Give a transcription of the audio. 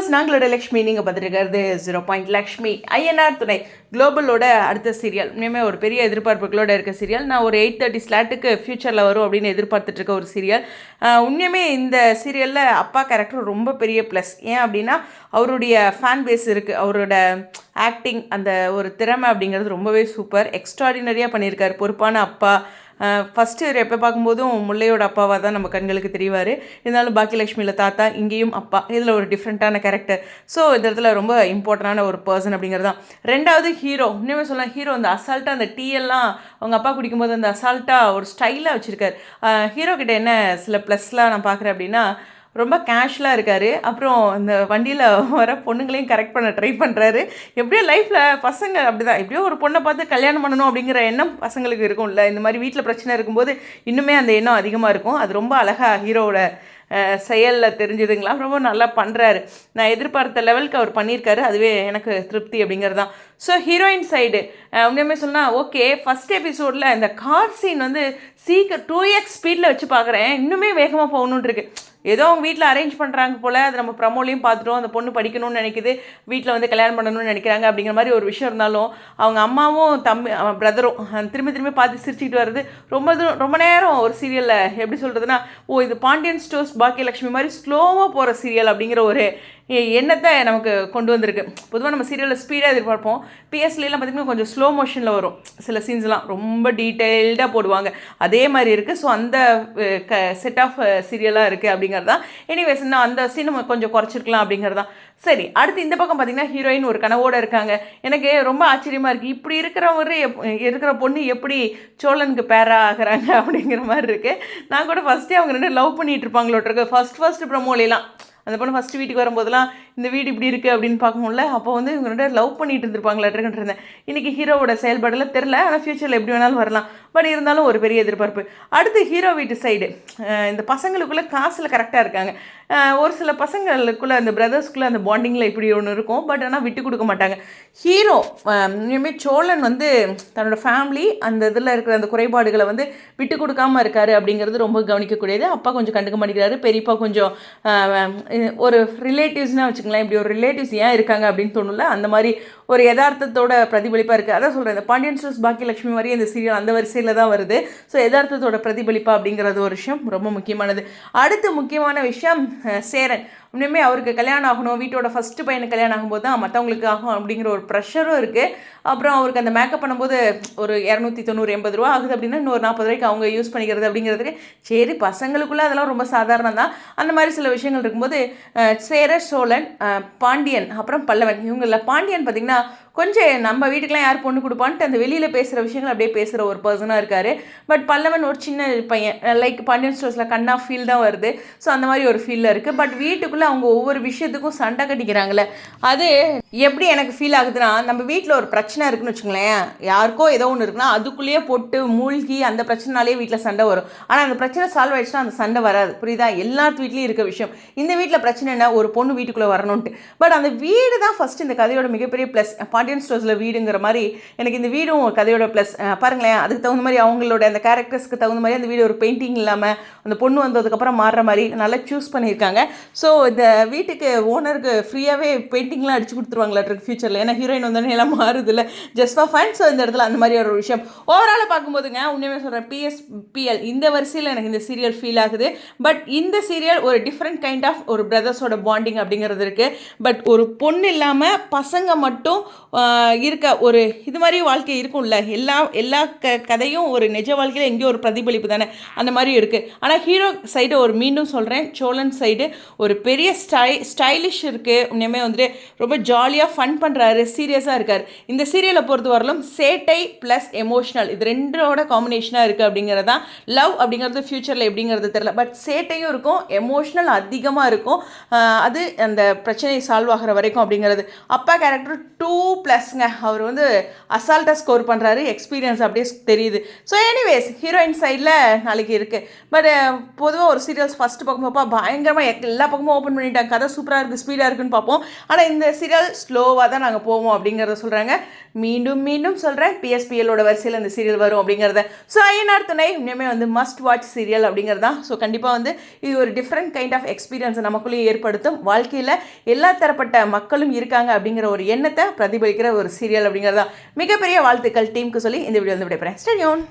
Viewers நாங்களோட லக்ஷ்மி நீங்கள் பார்த்துருக்கிறது ஜீரோ பாயிண்ட் லக்ஷ்மி ஐஎன்ஆர் துணை. குளோபலோட அடுத்த சீரியல் இனிமேல் ஒரு பெரிய எதிர்பார்ப்புகளோட இருக்க சீரியல் நான் ஒரு எயிட் தேர்ட்டி ஸ்லாட்டுக்கு ஃப்யூச்சரில் வரும் அப்படின்னு எதிர்பார்த்துட்டு இருக்க ஒரு சீரியல் உண்மையுமே இந்த சீரியலில் அப்பா கேரக்டர் ரொம்ப பெரிய ப்ளஸ் ஏன் அப்படின்னா அவருடைய ஃபேன் பேஸ் இருக்குது அவரோட ஆக்டிங் அந்த ஒரு திறமை அப்படிங்கிறது ரொம்பவே சூப்பர் எக்ஸ்ட்ராடினரியாக பண்ணியிருக்காரு. பொறுப்பான அப்பா ஃபஸ்ட்டு இவர் எப்போ பார்க்கும்போதும் முல்லையோட அப்பாவாக தான் நம்ம கண்களுக்கு தெரிவார். இருந்தாலும் பாக்கியலட்சுமியில் தாத்தா இங்கேயும் அப்பா. இதில் ஒரு டிஃப்ரெண்ட்டான கேரக்டர் ஸோ இந்த இடத்துல ரொம்ப இம்பார்ட்டண்டான ஒரு பர்சன் அப்படிங்கிறது தான் ரெண்டாவது ஹீரோ இன்னுமே சொல்லலாம் ஹீரோ அந்த அசால்ட்டாக அந்த டீ எல்லாம் அவங்க அப்பா குடிக்கும்போது அந்த அசால்ட்டாக ஒரு ஸ்டைலாக வச்சுருக்காரு. ஹீரோ கிட்ட என்ன சில ப்ளஸ்லாம் நான் பார்க்குறேன் அப்படின்னா ரொம்ப கேஷ்லாக இருக்கார். அப்புறம் இந்த வண்டியில் வர பொண்ணுங்களையும் கரெக்ட் பண்ண ட்ரை பண்ணுறாரு எப்படியோ லைஃப்பில் பசங்க அப்படி தான் எப்படியோ ஒரு பொண்ணை பார்த்து கல்யாணம் பண்ணணும் அப்படிங்கிற எண்ணம் பசங்களுக்கு இருக்கும்ல. இந்த மாதிரி வீட்டில் பிரச்சனை இருக்கும்போது இன்னுமே அந்த எண்ணம் அதிகமாக இருக்கும். அது ரொம்ப அழகாக ஹீரோவோட செயலில் தெரிஞ்சுதுங்களா? ரொம்ப நல்லா பண்ணுறாரு நான் எதிர்பார்த்த லெவலுக்கு அவர் பண்ணியிருக்காரு. அதுவே எனக்கு திருப்தி அப்படிங்கிறது தான் ஸோ ஹீரோயின் சைடு உண்மையுமே சொன்னால் ஓகே ஃபஸ்ட் எபிசோடில் இந்த கார் சீன் வந்து சீக்கிரம் டூ எக்ஸ் ஸ்பீடில் வச்சு பார்க்குறேன். இன்னுமே வேகமாக போகணுன்ட்ருக்கு ஏதோ அவங்க வீட்டில் அரேஞ்ச் பண்ணுறாங்க போல் அது நம்ம ப்ரமோலையும் பார்த்துட்டோம் அந்த பொண்ணு படிக்கணும்னு நினைக்குது வீட்டில் வந்து கல்யாணம் பண்ணணும்னு நினைக்கிறாங்க அப்படிங்கிற மாதிரி ஒரு விஷயம் இருந்தாலும் அவங்க அம்மாவும் தம்பி பிரதரும் திரும்பி திரும்பி பார்த்து சிரிச்சுக்கிட்டு வருது ரொம்ப தூரம் ரொம்ப நேரம் ஒரு சீரியலில் எப்படி சொல்கிறதுனா ஓ இது பாண்டியன் ஸ்டோர்ஸ் பாக்கியலட்சுமி மாதிரி ஸ்லோவாக போகிற சீரியல் அப்படிங்கிற ஒரு என்னத்தை நமக்கு கொண்டு வந்திருக்கு. பொதுவாக நம்ம சீரியலில் ஸ்பீடாக எதிர்பார்ப்போம். பிஎஸ்லாம் பார்த்திங்கன்னா கொஞ்சம் ஸ்லோ மோஷனில் வரும். சில சீன்ஸ்லாம் ரொம்ப டீட்டெயில்டாக போடுவாங்க. அதே மாதிரி இருக்குது ஸோ அந்த க செட் ஆஃப் சீரியலாக இருக்குது அப்படிங்கிறது. தான் எனிவேஸ் இன்னும் அந்த சீன் கொஞ்சம் குறைச்சிருக்கலாம் அப்படிங்கிறது. தான் சரி அடுத்து இந்த பக்கம் பார்த்திங்கன்னா ஹீரோயின் ஒரு கனவோடு இருக்காங்க. எனக்கு ரொம்ப ஆச்சரியமாக இருக்குது இப்படி இருக்கிறவரு இருக்கிற பொண்ணு எப்படி சோழனுக்கு பேரா ஆகிறாங்க அப்படிங்கிற மாதிரி இருக்குது நான் கூட ஃபஸ்ட்டே அவங்க ரெண்டு லவ் பண்ணிகிட்டு இருப்பாங்களோட்டிருக்கு ஃபஸ்ட் ஃபஸ்ட் ப்ரமோலாம் அந்த பொண்ணு ஃபஸ்ட்டு வீட்டுக்கு வரும்போதெல்லாம் இந்த வீடு இப்படி இருக்குது அப்படின்னு பார்க்கணும்ல அப்போ வந்து இவங்க ரெண்டு லவ் பண்ணிட்டு இருந்திருப்பாங்களாட்டுருக்கிட்டு இருந்தேன். இன்றைக்கி ஹீரோவோட செயல்பாடெல்லாம் தெரில ஆனால் ஃப்யூச்சரில் எப்படி வேணாலும் வரலாம். பட் இருந்தாலும் ஒரு பெரிய எதிர்பார்ப்பு. அடுத்து ஹீரோ வீட்டு சைடு இந்த பசங்களுக்குள்ளே காசில் கரெக்டாக இருக்காங்க. ஒரு சில பசங்களுக்குள்ளே அந்த பிரதர்ஸ்க்குள்ளே அந்த பாண்டிங்கில் இப்படி ஒன்று இருக்கும். பட் ஆனால் விட்டு கொடுக்க மாட்டாங்க. ஹீரோ இனிமேல் சோழன் வந்து தன்னோட ஃபேமிலி அந்த இதில் இருக்கிற அந்த குறைபாடுகளை வந்து விட்டு கொடுக்காமல் இருக்காரு அப்படிங்கிறது ரொம்ப கவனிக்கக்கூடியது. அப்பா கொஞ்சம் கண்டுக்க மாட்டேங்கிறாரு. பெரியப்பா கொஞ்சம் ஒரு ரிலேட்டிவ்ஸ்னால் வச்சுக்கங்களேன். இப்படி ஒரு ரிலேட்டிவ்ஸ் ஏன் இருக்காங்க அப்படின்னு தோணுல அந்த மாதிரி ஒரு யதார்த்தத்தோட பிரதிபலிப்பாக இருக்குது அதான் சொல்கிறேன் இந்த பாண்டியன் ஸ்டோர்ஸ் பாக்கியலட்சுமி மாதிரி இந்த சீரியல் அந்த வரிசையில் தான் வருது. ஸோ யதார்த்தத்தோட பிரதிபலிப்பா அப்படிங்கிறது ஒரு விஷயம் ரொம்ப முக்கியமானது. அடுத்து முக்கியமான விஷயம் சேரன். உண்மையுமே அவருக்கு கல்யாணம் ஆகணும் வீட்டோட ஃபஸ்ட்டு பையனுக்கு கல்யாணம் ஆகும்போது தான் மற்றவங்களுக்கு ஆகும் அப்படிங்கிற ஒரு ப்ரெஷரும் இருக்குது அப்புறம் அவருக்கு அந்த மேக்கப் பண்ணும்போது ஒரு இரநூத்தி தொண்ணூறு எண்பது ரூபா ஆகுது அப்படின்னா இன்னொரு நாற்பது ரூபாய்க்கு அவங்க யூஸ் பண்ணிக்கிறது அப்படிங்கிறதுக்கு. சரி பசங்களுக்குள்ளே அதெல்லாம் ரொம்ப சாதாரணம் தான். அந்த மாதிரி சில விஷயங்கள் இருக்கும்போது சேர சோழன் பாண்டியன் அப்புறம் பல்லவன். இவங்களில் பாண்டியன் பார்த்திங்கன்னா கொஞ்சம் நம்ம வீட்டுக்கெலாம் யார் பொண்ணு கொடுப்பான்ட்டு அந்த வெளியில் பேசுகிற விஷயங்கள் அப்படியே பேசுகிற ஒரு பர்சனாக இருக்கார். பட் பல்லவன் ஒரு சின்ன பையன். லைக் பாண்டியன் ஸ்டோர்ஸில் கண்ணா ஃபீல் தான் வருது. ஸோ அந்த மாதிரி ஒரு ஃபீலில் இருக்குது பட் வீட்டுக்குள்ளே அவங்க ஒவ்வொரு விஷயத்துக்கும் சண்டை கட்டிக்கிறாங்களே அது எப்படி எனக்கு ஃபீல் ஆகுதுன்னா நம்ம வீட்டில் ஒரு பிரச்சனை இருக்குன்னு வச்சுங்களேன் யாருக்கோ ஏதோ ஒன்று இருக்குன்னா அதுக்குள்ளேயே போட்டு மூழ்கி அந்த பிரச்சனைனாலே வீட்டில் சண்டை வரும். ஆனால் அந்த பிரச்சனை சால்வ் ஆயிடுச்சுன்னா அந்த சண்டை வராது. புரியுதா? எல்லாத்து வீட்லேயும் இருக்க விஷயம். இந்த வீட்டில் பிரச்சனை என்ன? ஒரு பொண்ணு வீட்டுக்குள்ளே வரணுன்ட்டு பட் அந்த வீடு தான் ஃபஸ்ட்டு இந்த கதையோட மிகப்பெரிய ப்ளஸ் பாண்டியன் ஸ்டோர்ஸில் வீடுங்கிற மாதிரி எனக்கு இந்த வீடும் கதையோட ப்ளஸ் பாருங்களேன் அதுக்கு தகுந்த மாதிரி அவங்களோட அந்த கேரக்டர்ஸ்க்கு தகுந்த மாதிரி அந்த வீடு ஒரு பெயிண்டிங் இல்லாமல் அந்த பொண்ணு வந்ததுக்கப்புறம் மாறுற மாதிரி நல்லா சூஸ் பண்ணியிருக்காங்க. ஸோ இந்த வீட்டுக்கு ஓனருக்கு ஃப்ரீயாகவே பெயிண்டிங்லாம் அடிச்சு கொடுத்துருவாங்களாட்ருக்கு ஃபியூச்சரில் ஏன்னா ஹீரோயின் வந்தோடனே எல்லாம் மாறுதுல ஜஸ்ட் ஃபார் ஃபன் ஸோ இந்த இடத்துல அந்த மாதிரி ஒரு விஷயம். ஓவராலாக பார்க்கும்போதுங்க உண்மையுமே சொல்கிறேன் பிஎஸ்பிஎல் இந்த வரிசையில் எனக்கு இந்த சீரியல் ஃபீல் ஆகுது. பட் இந்த சீரியல் ஒரு டிஃப்ரெண்ட் கைண்ட் ஆஃப் ஒரு பிரதர்ஸோட பாண்டிங் அப்படிங்கிறது இருக்குது பட் ஒரு பொண்ணு இல்லாமல் பசங்க மட்டும் இருக்க ஒரு இது மாதிரி வாழ்க்கை இருக்கும்ல. எல்லா எல்லா க கதையும் ஒரு நிஜ வாழ்க்கையில் எங்கேயோ ஒரு பிரதிபலிப்பு தானே. அந்த மாதிரி இருக்குது ஆனால் ஹீரோ சைடு ஒரு மீண்டும் சொல்கிறேன் சோழன் சைடு ஒரு பெரிய ஸ்டை ஸ்டைலிஷ் இருக்குது உண்மையுமே வந்துட்டு ரொம்ப ஜாலியாக ஃபன் பண்ணுறாரு சீரியஸாக இருக்கார். இந்த சீரியலை பொறுத்த வரலும் சேட்டை ப்ளஸ் எமோஷ்னல் இது ரெண்டோட காம்பினேஷனாக இருக்குது அப்படிங்கிறது தான் லவ் அப்படிங்கிறது ஃப்யூச்சரில் எப்படிங்கிறது தெரில பட் சேட்டையும் இருக்கும் எமோஷ்னல் அதிகமாக இருக்கும். அது அந்த பிரச்சனை சால்வ் ஆகிற வரைக்கும் அப்படிங்கிறது. அப்பா கேரக்டர் டூ ப்ளஸ்ங்க அவர் வந்து அசால்ட்டாக ஸ்கோர் பண்ணுறாரு எக்ஸ்பீரியன்ஸ் அப்படியே தெரியுது. ஸோ எனிவேஸ் ஹீரோயின் சைடில் நாளைக்கு இருக்குது பட் பொதுவாக ஒரு சீரியல்ஸ் ஃபஸ்ட்டு பார்க்கும்போப்பா பயங்கரமாக எல்லா பக்கமும் ஓப்பன் பண்ணிட்டாங்க. கதை சூப்பராக இருக்குது ஸ்பீடாக இருக்குன்னு பார்ப்போம். ஆனால் இந்த சீரியல் ஸ்லோவாக தான் நாங்கள் போவோம் அப்படிங்கிறத சொல்கிறாங்க மீண்டும் மீண்டும் சொல்கிறேன் பிஎஸ்பிஎலோட வரிசையில் இந்த சீரியல் வரும் அப்படிங்கிறத. ஸோ ஐயனார் துணை இனிமே வந்து மஸ்ட் வாட்ச் சீரியல் அப்படிங்கிறது? தான் ஸோ கண்டிப்பாக வந்து இது ஒரு டிஃப்ரெண்ட் கைண்ட் ஆஃப் எக்ஸ்பீரியன்ஸ் நமக்குள்ளேயே ஏற்படுத்தும். வாழ்க்கையில் எல்லா தரப்பட்ட மக்களும் இருக்காங்க அப்படிங்கிற ஒரு எண்ணத்தை பிரதிபலிக்கிற ஒரு சீரியல் அப்படிங்கிறது. தான் மிகப்பெரிய வாழ்த்துக்கள் டீமுக்கு சொல்லி இந்த வீடியோ வந்து விடைபெறேன். ஸ்டேடியோன்